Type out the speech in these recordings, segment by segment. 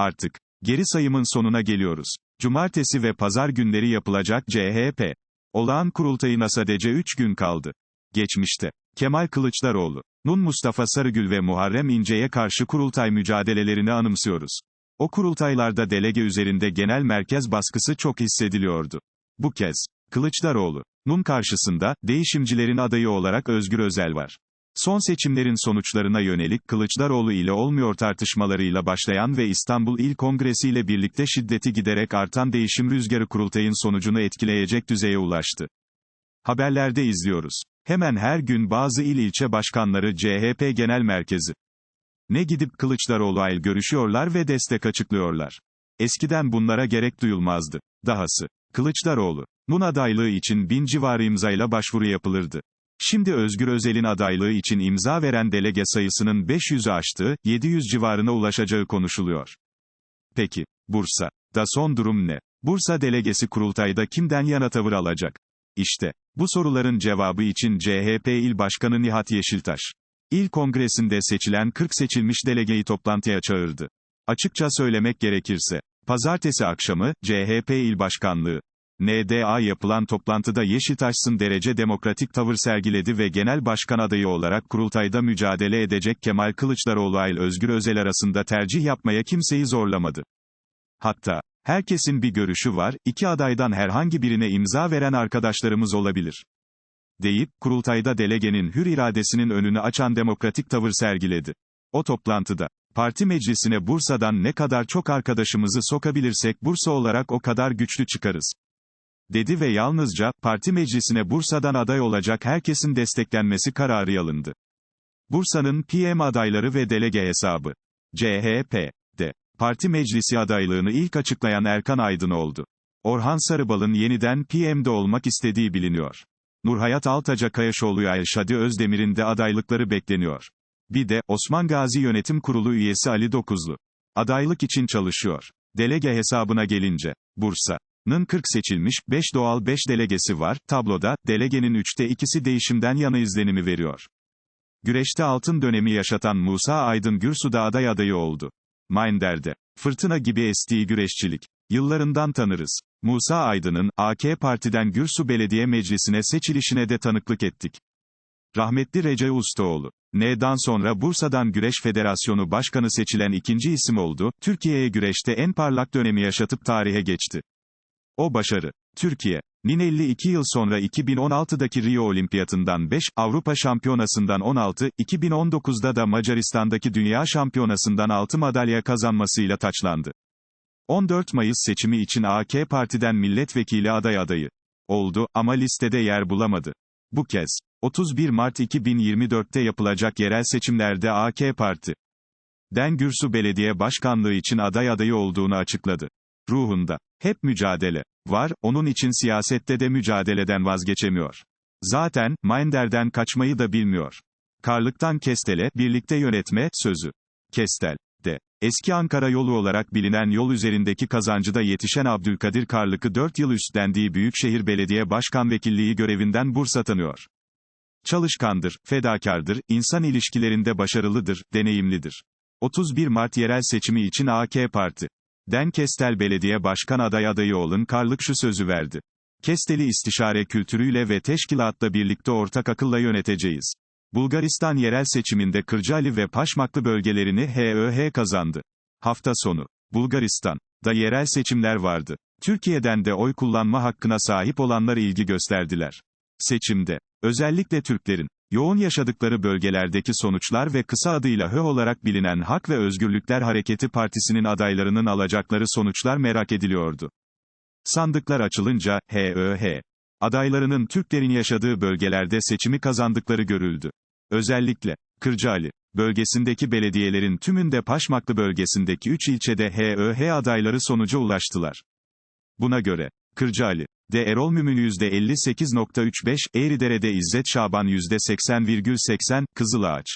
Artık, geri sayımın sonuna geliyoruz. Cumartesi ve pazar günleri yapılacak CHP. Olağan kurultayına sadece 3 gün kaldı. Geçmişte, Kemal Kılıçdaroğlu, Nun Mustafa Sarıgül ve Muharrem İnce'ye karşı kurultay mücadelelerini anımsıyoruz. O kurultaylarda delege üzerinde genel merkez baskısı çok hissediliyordu. Bu kez, Kılıçdaroğlu, Nun karşısında, değişimcilerin adayı olarak Özgür Özel var. Son seçimlerin sonuçlarına yönelik Kılıçdaroğlu ile olmuyor tartışmalarıyla başlayan ve İstanbul İl Kongresi ile birlikte şiddeti giderek artan değişim rüzgarı kurultayın sonucunu etkileyecek düzeye ulaştı. Haberlerde izliyoruz. Hemen her gün bazı il ilçe başkanları CHP Genel Merkezi. Ne gidip Kılıçdaroğlu ile görüşüyorlar ve destek açıklıyorlar. Eskiden bunlara gerek duyulmazdı. Dahası, Kılıçdaroğlu, Nun adaylığı için bin civarı imzayla başvuru yapılırdı. Şimdi Özgür Özel'in adaylığı için imza veren delege sayısının 500'ü aştığı, 700 civarına ulaşacağı konuşuluyor. Peki, Bursa. Da son durum ne? Bursa delegesi kurultayda kimden yana tavır alacak? İşte, bu soruların cevabı için CHP İl Başkanı Nihat Yeşiltaş. İl kongresinde seçilen 40 seçilmiş delegeyi toplantıya çağırdı. Açıkça söylemek gerekirse, pazartesi akşamı, CHP İl Başkanlığı, NDA yapılan toplantıda Yeşiltaş'sın derece demokratik tavır sergiledi ve genel başkan adayı olarak kurultayda mücadele edecek Kemal Kılıçdaroğlu ile Özgür Özel arasında tercih yapmaya kimseyi zorlamadı. Hatta, herkesin bir görüşü var, iki adaydan herhangi birine imza veren arkadaşlarımız olabilir. Deyip, kurultayda delegenin hür iradesinin önünü açan demokratik tavır sergiledi. O toplantıda, parti meclisine Bursa'dan ne kadar çok arkadaşımızı sokabilirsek Bursa olarak o kadar güçlü çıkarız dedi ve yalnızca, parti meclisine Bursa'dan aday olacak herkesin desteklenmesi kararı alındı. Bursa'nın PM adayları ve delege hesabı. CHP'de, parti meclisi adaylığını ilk açıklayan Erkan Aydın oldu. Orhan Sarıbal'ın yeniden PM'de olmak istediği biliniyor. Nurhayat Altaca Kayaşoğlu'ya Elşadi Özdemir'in de adaylıkları bekleniyor. Bir de, Osman Gazi Yönetim Kurulu üyesi Ali Dokuzlu. Adaylık için çalışıyor. Delege hesabına gelince, Bursa. Nın 40 seçilmiş, 5 doğal 5 delegesi var, tabloda, delegenin 3'te ikisi değişimden yana izlenimi veriyor. Güreşte altın dönemi yaşatan Musa Aydın Gürsu'da aday adayı oldu. Minder'de, fırtına gibi estiği güreşçilik. Yıllarından tanırız. Musa Aydın'ın, AK Parti'den Gürsu Belediye Meclisi'ne seçilişine de tanıklık ettik. Rahmetli Recep Ustaoğlu. N'dan sonra Bursa'dan Güreş Federasyonu Başkanı seçilen ikinci isim oldu, Türkiye'ye güreşte en parlak dönemi yaşatıp tarihe geçti. O başarı. Türkiye. Nin 52 yıl sonra 2016'daki Rio Olimpiyatından 5, Avrupa Şampiyonası'ndan 16, 2019'da da Macaristan'daki Dünya Şampiyonası'ndan 6 madalya kazanmasıyla taçlandı. 14 Mayıs seçimi için AK Parti'den milletvekili aday adayı oldu ama listede yer bulamadı. Bu kez 31 Mart 2024'te yapılacak yerel seçimlerde AK Parti Den Gürsu Belediye Başkanlığı için aday adayı olduğunu açıkladı. Ruhunda hep mücadele var, onun için siyasette de mücadeleden vazgeçemiyor. Zaten, Minder'den kaçmayı da bilmiyor. Karlıktan Kestel'e, birlikte yönetme, sözü. Kestel, de. Eski Ankara yolu olarak bilinen yol üzerindeki kazancıda yetişen Abdülkadir Karlık'ı 4 yıl üstlendiği Büyükşehir Belediye Başkan Vekilliği görevinden bursa tanıyor. Çalışkandır, fedakardır, insan ilişkilerinde başarılıdır, deneyimlidir. 31 Mart yerel seçimi için AK Parti Den Kestel Belediye Başkan aday adayı olun Karlık şu sözü verdi. Kestel'i istişare kültürüyle ve teşkilatla birlikte ortak akılla yöneteceğiz. Bulgaristan yerel seçiminde Kırcaali ve Paşmaklı bölgelerini HÖH kazandı. Hafta sonu. Bulgaristan da yerel seçimler vardı. Türkiye'den de oy kullanma hakkına sahip olanlar ilgi gösterdiler. Seçimde, özellikle Türklerin, yoğun yaşadıkları bölgelerdeki sonuçlar ve kısa adıyla HÖ olarak bilinen Hak ve Özgürlükler Hareketi Partisi'nin adaylarının alacakları sonuçlar merak ediliyordu. Sandıklar açılınca, HÖH, adaylarının Türklerin yaşadığı bölgelerde seçimi kazandıkları görüldü. Özellikle, Kırcaali, bölgesindeki belediyelerin tümünde Paşmaklı bölgesindeki 3 ilçede HÖH adayları sonuca ulaştılar. Buna göre, Kırcaali, de Erol Mümün %58.35, Eğridere'de İzzet Şaban %80,80, Kızılağaç.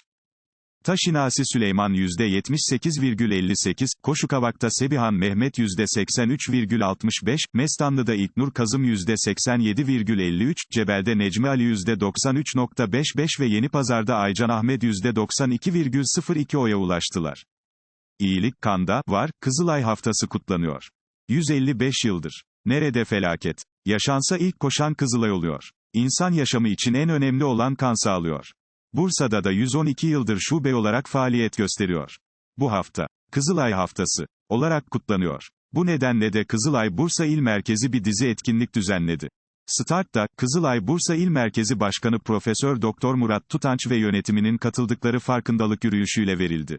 Taşinasi Süleyman %78,58, Koşukavak'ta Sebihan Mehmet %83,65, Mestanlı'da İlknur Kazım %87,53, Cebel'de Necmi Ali %93,55 ve Yenipazar'da Aycan Ahmet %92,02 oya ulaştılar. İyilik kanda var, Kızılay haftası kutlanıyor. 155 yıldır. Nerede felaket? Yaşansa ilk koşan Kızılay oluyor. İnsan yaşamı için en önemli olan kan sağlıyor. Bursa'da da 112 yıldır şube olarak faaliyet gösteriyor. Bu hafta, Kızılay Haftası olarak kutlanıyor. Bu nedenle de Kızılay Bursa İl Merkezi bir dizi etkinlik düzenledi. Start'ta, Kızılay Bursa İl Merkezi Başkanı Profesör Doktor Murat Tutanç ve yönetiminin katıldıkları farkındalık yürüyüşüyle verildi.